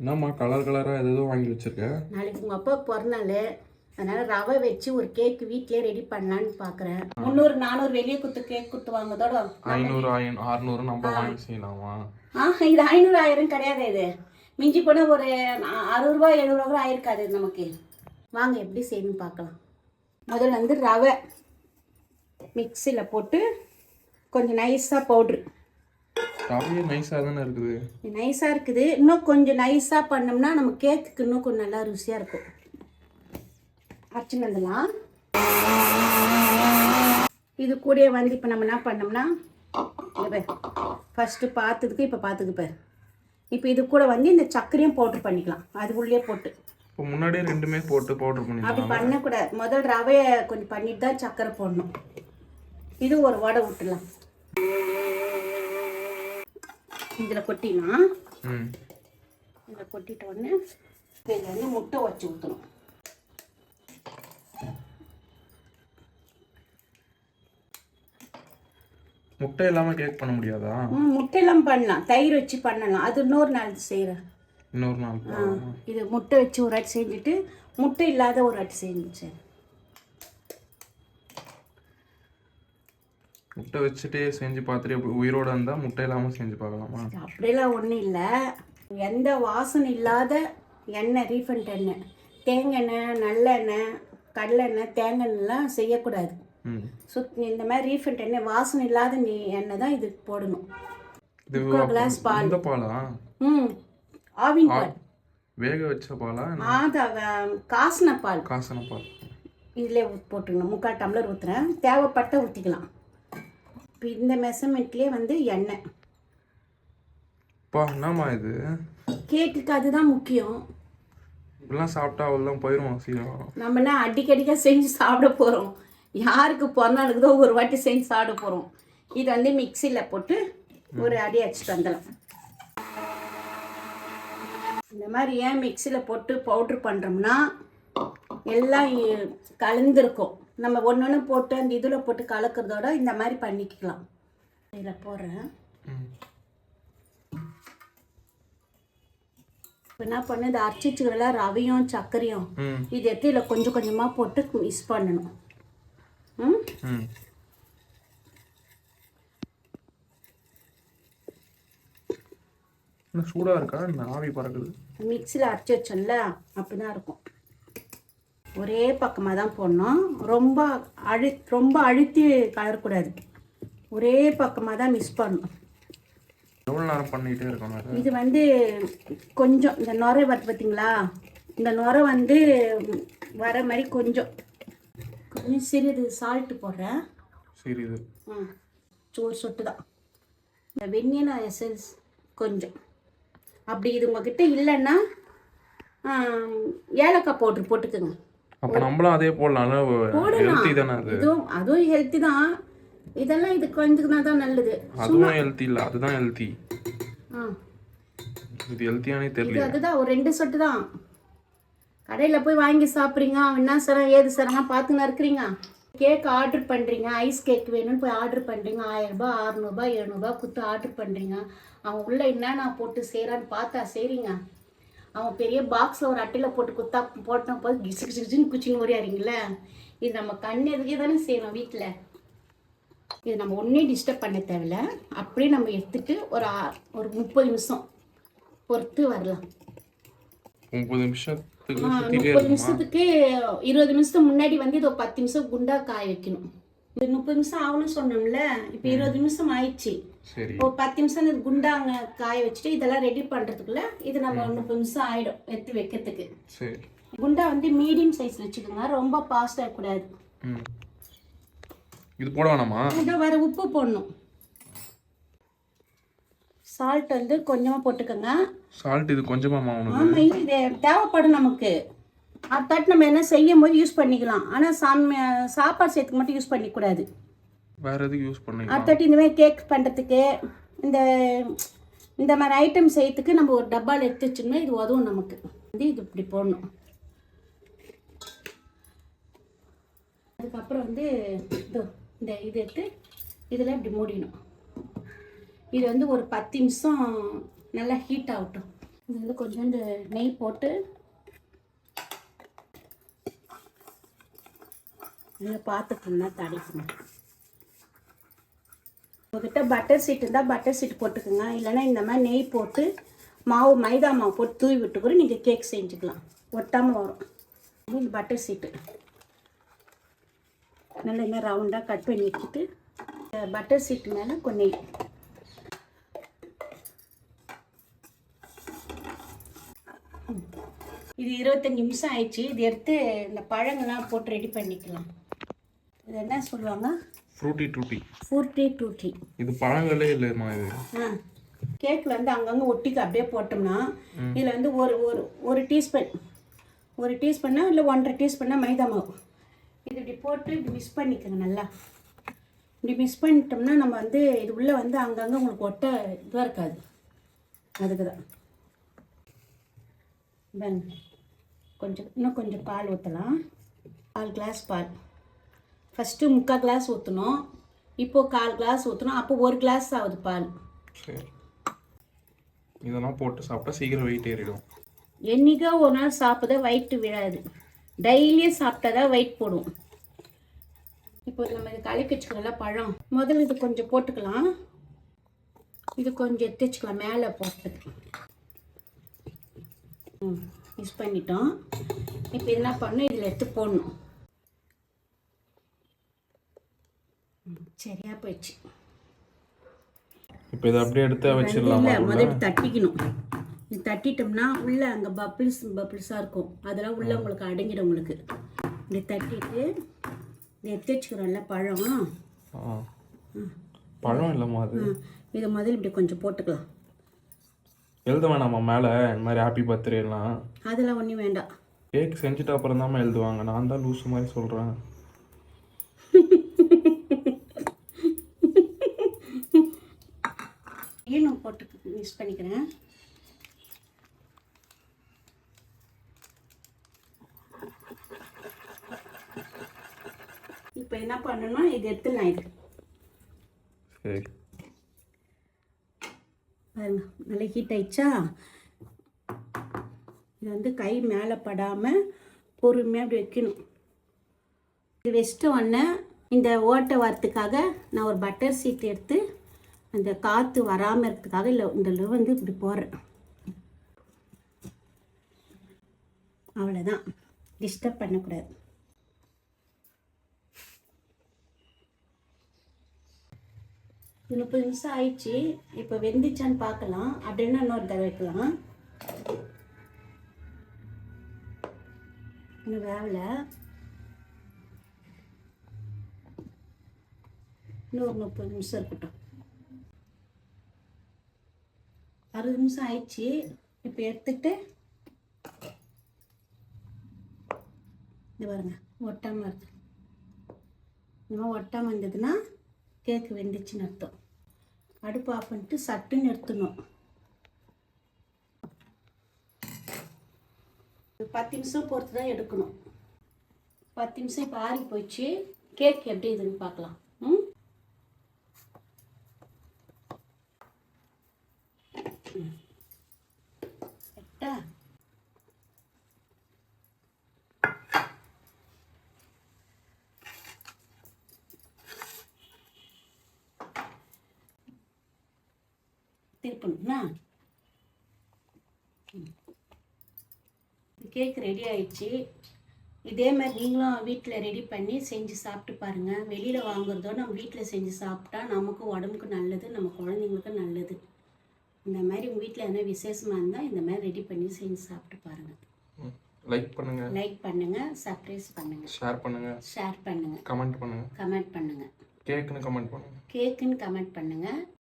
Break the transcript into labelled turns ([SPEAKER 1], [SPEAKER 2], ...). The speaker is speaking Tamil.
[SPEAKER 1] என்னம்மா கலர் கலராக எதோ வாங்கி வச்சிருக்க?
[SPEAKER 2] நாளைக்கு உங்கள் அப்பா பிறநாள் அதனால ரவை வச்சு ஒரு கேக் வீட்டிலே ரெடி பண்ணலான்னு பார்க்குறேன் முந்நூறு நானூறு வெளியே குத்து கேக் குத்து வாங்குறதோட
[SPEAKER 1] ஐநூறு ஐநூறு அறுநூறு நம்ம வாங்கி செய்யலாமா?
[SPEAKER 2] ஆ இது ஐநூறு ஆயிரம் கிடையாது இது. மிஞ்சி போனால் ஒரு அறுபது ரூபா எழுபது ரூபா கூட ஆயிருக்காது இது நமக்கு. வாங்க எப்படி செய்யணும்னு பார்க்கலாம் முதல்ல வந்து ரவை மிக்சியில் போட்டு கொஞ்சம் நைஸாக பவுட்ரு
[SPEAKER 1] ரவையே நைஸாக தானே இருக்குது?
[SPEAKER 2] நைஸாக இருக்குது. இன்னும் கொஞ்சம் நைஸாக பண்ணோம்னா நம்ம கேக்குக்கு இன்னும் கொஞ்சம் நல்லா ருசியாக இருக்கும். அரைச்சின்னு வந்துடலாம். இது கூடயே வந்து இப்போ நம்ம என்ன பண்ணோம்னா ஃபஸ்ட்டு பார்த்ததுக்கு இப்போ பார்த்துக்கு பாரு. இப்போ இது கூட வந்து இந்த சர்க்கரையும் பவுட்ரு பண்ணிக்கலாம். அது உள்ளே போட்டு.
[SPEAKER 1] இப்போ முன்னாடியே ரெண்டுமே போட்டு பவுடர்
[SPEAKER 2] அப்படி
[SPEAKER 1] பண்ணிடலாம்
[SPEAKER 2] பண்ணக்கூடாது. முதல் ரவையை கொஞ்சம் பண்ணிட்டு தான் சர்க்கரை போடணும். இது ஒரு வடை விட்டுலாம் இதில் கொட்டிடலாம். இதில் கொட்டிட்ட உடனே இதில் வந்து முட்டை வச்சு ஊற்றணும்
[SPEAKER 1] முட்டை இல்லாமல் கேக் பண்ண முடியாதா?
[SPEAKER 2] ம் முட்டையெல்லாம் பண்ணலாம். தயிர் வச்சு பண்ணலாம். அது இன்னொரு நாள் செய்கிறேன்
[SPEAKER 1] இன்னொரு நாள்?
[SPEAKER 2] இது முட்டை வச்சு ஒரு வாட்டி செஞ்சுட்டு முட்டை இல்லாத ஒரு வாட்டி செஞ்சேன்.
[SPEAKER 1] முட்டை வச்சுட்டே செஞ்சு பார்த்துட்டு உயிரோட இருந்தால் முட்டை இல்லாமல் செஞ்சு பார்க்கலாமா?
[SPEAKER 2] அப்படியெல்லாம் ஒன்றும் இல்லை. எந்த வாசனை இல்லாத எண்ணெய் ரீஃபண்ட் எண்ணெய். தேங்காய் எண்ணெய் நல்லெண்ணெய் கடலெண்ணெய் தேங்காய் எண்ணெய்லாம் செய்யக்கூடாது.
[SPEAKER 1] ம்.
[SPEAKER 2] சுத் இந்த மாதிரி ரீஃபண்ட் எண்ணெய் வாசனை இல்லாத நீ எண்ணெய் தான் இதுக்கு போடணும். கிளாஸ் பால்.
[SPEAKER 1] இந்த பாலா?
[SPEAKER 2] ம். ஆவின் பால்.
[SPEAKER 1] வேக வச்ச பாலா
[SPEAKER 2] ஆதா காசின பால்.
[SPEAKER 1] காசன பால்.
[SPEAKER 2] இதிலே போட்டுக்கணும். முக்கால் டம்ளர் ஊற்றுறேன் தேவைப்பட்ட ஊற்றிக்கலாம் இப்போ இந்த மெஷர்மெண்ட்லேயே வந்து எண்ணெய்.
[SPEAKER 1] பா என்னம்மா இது?
[SPEAKER 2] கேக்குக்கு அதுதான் முக்கியம்.
[SPEAKER 1] இப்படிலாம் சாப்பிட்டா அவ்வளோதான் போயிடும் சீக்கிரம்
[SPEAKER 2] நம்ம என்ன அடிக்கடிக்க செஞ்சு சாப்பிட போகிறோம் யாருக்கு பிறநாளுக்குதோ ஒரு வாட்டி செஞ்சு சாப்பிட போகிறோம் இது வந்து மிக்சியில் போட்டு ஒரு அடி அடிச்சுட்டு வந்துடலாம். இந்த மாதிரி ஏன் மிக்சியில் போட்டு பவுட்ரு பண்ணுறோம்னா எல்லாம் கலந்துருக்கும். நம்ம ஒன்று ஒன்று போட்டு அந்த இதில் போட்டு கலக்கிறதோட இந்த மாதிரி பண்ணிக்கலாம். இதில் போடுறேன். இப்போ என்ன பண்ணு இந்த அரைச்சிச்சுக்கல ரவையும் சர்க்கரையும் இது எடுத்து இதில் கொஞ்சம் கொஞ்சமாக போட்டு மிக்ஸ் பண்ணணும். ம்?
[SPEAKER 1] சூடாக இருக்கா? ஆவி பறக்குது.
[SPEAKER 2] மிக்சியில் அரைச்சி வச்சோம்ல அப்படி தான் இருக்கும். ஒரே பக்கமாக தான் போடணும். ரொம்ப அழு ரொம்ப அழுத்தி கலரக்கூடாது. ஒரே பக்கமாக தான் மிக்ஸ் பண்ணணும்.
[SPEAKER 1] எவ்வளோ நேரம் பண்ணிக்கிட்டே இருக்கணும் அதை?
[SPEAKER 2] இது வந்து கொஞ்சம் இந்த நுரை வருது பார்த்தீங்களா இந்த நுரை வந்து வர மாதிரி கொஞ்சம். கொஞ்சம் சிறிது சால்ட்டு போடுறேன்.
[SPEAKER 1] இது
[SPEAKER 2] ம். ஒரு சொட்டு தான் இந்த வெண்ணிலா எசன்ஸ் கொஞ்சம். அப்படி இது உங்ககிட்ட இல்லைன்னா ஏலக்காய் பவுட்ரு போட்டுக்கோங்க.
[SPEAKER 1] அப்போ நம்மளும் அதே போடலாம்ல ஹெல்த்தி தானே அது?
[SPEAKER 2] இதுவும் அதுவும் ஹெல்த்தி தான். இதெல்லாம் இது கொஞ்சத்துக்கு தான் நல்லது.
[SPEAKER 1] அதுவும் ஹெல்த்தி இல்லை. அதுதான் ஹெல்த்தி இது ஹெல்த்தியானே தெரியல.
[SPEAKER 2] அதுதான். ஒரு ரெண்டு சொட்டு தான். கடையில் போய் வாங்கி சாப்பிட்றீங்க. அவன் என்ன சார் ஏது சார்லாம் பார்த்துன்னு இருக்கிறீங்க கேக் ஆர்டர் பண்ணுறீங்க ஐஸ் கேக் வேணும்னு போய் ஆர்டர் பண்ணுறீங்க ஆயிரரூபா அறநூறுபா எழுநூறுபா கொடுத்து ஆர்டர் பண்ணுறீங்க அவன் உள்ளே என்னென்ன போட்டு செய்கிறான்னு பார்த்தா செய்கிறீங்க அவன் பெரிய பாக்ஸில் ஒரு அட்டையில் போட்டு குத்தா போட்டோம் போது கிசு கிசு கிசுன்னு குச்சின்னு ஓடியாருங்களே இது நம்ம கண் எதுக்கே தானே செய்யணும் வீட்டில் இது நம்ம ஒன்றே டிஸ்டர்ப் பண்ண தேவையில்ல. அப்படியே நம்ம எடுத்துட்டு ஒரு ஒரு முப்பது நிமிஷம் பொறுத்து வரலாம்.
[SPEAKER 1] முப்பது சுற்றிட்டே
[SPEAKER 2] முப்பது நிமிஷத்துக்கு இருபது நிமிஷத்துக்கு முன்னாடி வந்து இது ஒரு பத்து நிமிஷம் குண்டா காய வைக்கணும். இது முப்பது நிமிஷம் ஆகணும்னு சொன்னோம்ல இப்போ இருபது நிமிஷம் ஆயிடுச்சு. ஒரு பத்து நிமிஷம் இது குண்டாங்க காய வச்சுட்டு இதெல்லாம் ரெடி பண்ணுறதுக்குள்ள இது நம்ம முப்பது நிமிஷம் ஆயிடும் எடுத்து வைக்கிறதுக்கு. குண்டா வந்து மீடியம் சைஸ் வச்சுக்கோங்க ரொம்ப ஃபாஸ்ட் ஆகக்கூடாது
[SPEAKER 1] ம். இது போட வேணாமா?
[SPEAKER 2] இதோ வர உப்பு போடணும். சால்ட் வந்து கொஞ்சமாக போட்டுக்கோங்க.
[SPEAKER 1] சால்ட் இது கொஞ்சமாக
[SPEAKER 2] ஆமாம் இது தேவைப்படும் நமக்கு. அடுத்தாட்டு நம்ம என்ன செய்யும் போது யூஸ் பண்ணிக்கலாம். ஆனால் சாமி சாப்பாடு சேர்த்துக்கு மட்டும் யூஸ் பண்ணிக்கூடாது.
[SPEAKER 1] வேற எதுக்கு யூஸ்
[SPEAKER 2] அடுத்தாட்டு இந்த மாதிரி கேக் பண்ணுறதுக்கு இந்த இந்த மாதிரி ஐட்டம் செய்யறதுக்கு நம்ம ஒரு டப்பாவில் எடுத்து வச்சோம்னா இது உதவும் நமக்கு. வந்து இது இப்படி போடணும். அதுக்கப்புறம் வந்து இதோ இந்த இது எடுத்து இதில் இப்படி மூடிடணும். இது வந்து ஒரு பத்து நிமிஷம் நல்லா ஹீட் ஆகட்டும். இது வந்து கொஞ்சோண்டு நெய் போட்டு நல்லா பார்த்துக்கணும்னா தடிக்கணும். உங்ககிட்ட பட்டர் சீட் இருந்தால் பட்டர் சீட் போட்டுக்கோங்க. இல்லைன்னா இந்த மாதிரி நெய் போட்டு மாவு மைதா மாவு போட்டு தூவி விட்டு கூட நீங்கள் கேக் செஞ்சுக்கலாம். ஒட்டாமல் வரும். இது இந்த பட்டர் சீட்டு நல்லா இந்த ரவுண்டாக கட் பண்ணி வச்சுட்டு பட்டர் சீட்டு மேலே கொஞ்சம் நெய். இது இருபத்தஞ்சி நிமிஷம் ஆயிடுச்சு. இது எடுத்து இந்த பழங்கள்லாம் போட்டு ரெடி பண்ணிக்கலாம். இது என்ன சொல்லுவாங்க?
[SPEAKER 1] Frutti tutti.
[SPEAKER 2] Frutti tutti.
[SPEAKER 1] இது பழங்களே இல்லைம்மா இது.
[SPEAKER 2] ஆ. கேக்கில் வந்து அங்கங்கே ஒட்டிக்கு அப்படியே போட்டோம்னா இதில் வந்து ஒரு ஒரு ஒரு டீஸ்பூன் ஒரு டீஸ்பூன்னா இல்லை ஒன்றரை டீஸ்பூன்னா மைதா மாவு. இது இப்படி போட்டு இப்படி மிக்ஸ் பண்ணிக்கோங்க நல்லா. இப்படி மிக்ஸ் பண்ணிட்டோம்னா நம்ம வந்து இது உள்ளே வந்து அங்கங்கே உங்களுக்கு ஒட்ட இதுவாக இருக்காது. அதுக்கு தான். பாருங்க கொஞ்சம் இன்னும் கொஞ்சம் பால் ஊற்றலாம் கால் கிளாஸ் பால். ஃபஸ்ட்டு முக்கால் கிளாஸ் ஊற்றணும் இப்போது கால் கிளாஸ் ஊற்றணும் அப்போ ஒரு கிளாஸ் ஆகுது பால்.
[SPEAKER 1] சரி. இதெல்லாம் போட்டு சாப்பிட்டா சீக்கிரம் வெயிட் ஏறிடும்.
[SPEAKER 2] என்னைக்கோ ஒரு நாள் சாப்பிட்டா வயிற்று விழாது. டெய்லியும் சாப்பிட்டா தான் வெயிட் போடும். இப்போ நம்ம இது கலக்கி வச்சுக்கலாம் பழம். முதல்ல இது கொஞ்சம் போட்டுக்கலாம். இது கொஞ்சம் எடுத்து வச்சுக்கலாம் மேலே போட்டு ம் மிஸ் பண்ணிட்டோம். இப்போ என்ன பண்ணணும்? இதில் எடுத்து போடணும் ம், சரியா போயிடுச்சு
[SPEAKER 1] இப்போ இதை அப்படியே எடுத்து
[SPEAKER 2] இல்லை
[SPEAKER 1] வச்சிடலாமா
[SPEAKER 2] முதல்ல இப்படி தட்டிக்கணும். இது தட்டிட்டோம்னா உள்ள அங்கே பப்பிள்ஸ் பப்பிள்ஸாக இருக்கும். அதெல்லாம் உள்ள உங்களுக்கு அடங்கிடும் உங்களுக்கு. இப்படி தட்டிட்டு எடுத்து வச்சுக்கிறோம்ல பழம்.
[SPEAKER 1] பழம் இல்லைம்மா அது.
[SPEAKER 2] இதை முதல்ல இப்படி கொஞ்சம் போட்டுக்கலாம்.
[SPEAKER 1] எழுத வேணாமா மேலே? இந்த மாதிரி ஹாப்பி பர்த்டேலாம்
[SPEAKER 2] அதெல்லாம் ஒன்றும் வேண்டாம்.
[SPEAKER 1] கேக் செஞ்சுட்டு அப்புறம் தான் எழுதுவாங்க. நான் தான் லூஸ் மாதிரி சொல்கிறேன்
[SPEAKER 2] ஈனும் போட்டு மிக்ஸ் பண்ணிக்கிறேன். இப்போ என்ன பண்ணணும்னா இது எடுத்துடலாம் இது. பாருங்க நல்லா ஹீட் ஆயிடுச்சா? இது வந்து கை மேலே படாமல் பொறுமையாக அப்படி வைக்கணும். இது வச்சுட்டு உடனே இந்த ஓட்டை வரத்துக்காக நான் ஒரு பட்டர் சீட் எடுத்து அந்த காற்று வராமல் இருக்கிறதுக்காக இல்லை இந்த லவ் வந்து இப்படி போடுறேன். அவ்வளோதான் டிஸ்டர்ப் பண்ணக்கூடாது. முப்பது நிமிஷம் ஆயிடுச்சு. இப்போ வெந்துச்சான்னு பார்க்கலாம். அப்படின்னா இன்னொரு தடவை வைக்கலாம். இன்னும் வேவல. இன்னொரு முப்பது நிமிஷம் இருக்கட்டும். அறுபது நிமிஷம் ஆயிடுச்சு. இப்போ எடுத்துக்கிட்டு இது பாருங்க ஒட்டாமல் வருது இந்த மாதிரி ஒட்டாமல் இருந்ததுன்னா கேக்கு வெந்துச்சுன்னு அர்த்தம். அடுப்பு ஆஃப் பண்ணிட்டு சட்டுன்னு எடுத்துடணும். பத்து நிமிஷம் பொறுத்து தான் எடுக்கணும். பத்து நிமிஷம் இப்போ ஆறி போயிடுச்சு கேக் எப்படி இதுன்னு பார்க்கலாம் ம் ம். கரெக்டா திருப்பணும்னா? கேக் ரெடி ஆயிடுச்சு. இதே மாதிரி நீங்களும் வீட்டில் ரெடி பண்ணி செஞ்சு சாப்பிட்டு பாருங்கள் வெளியில் வாங்குறதோ நம்ம வீட்டில் செஞ்சு சாப்பிட்டா நமக்கு உடம்புக்கு நல்லது நம்ம குழந்தைங்களுக்கும் நல்லது. இந்த மாதிரி உங்கள் வீட்டில் எதனா விசேஷமாக இருந்தால் இந்த மாதிரி ரெடி பண்ணி செஞ்சு சாப்பிட்டு பாருங்கள்
[SPEAKER 1] லைக் பண்ணுங்கள்
[SPEAKER 2] லைக் பண்ணுங்கள் சர்ப்ரைஸ் பண்ணுங்கள்
[SPEAKER 1] ஷேர் பண்ணுங்கள்
[SPEAKER 2] ஷேர் பண்ணுங்கள்
[SPEAKER 1] கமெண்ட் பண்ணுங்கள்
[SPEAKER 2] கமெண்ட் பண்ணுங்கள்
[SPEAKER 1] கேக்குன்னு கமெண்ட் பண்ணுங்கள்
[SPEAKER 2] கேக்குன்னு கமெண்ட் பண்ணுங்கள்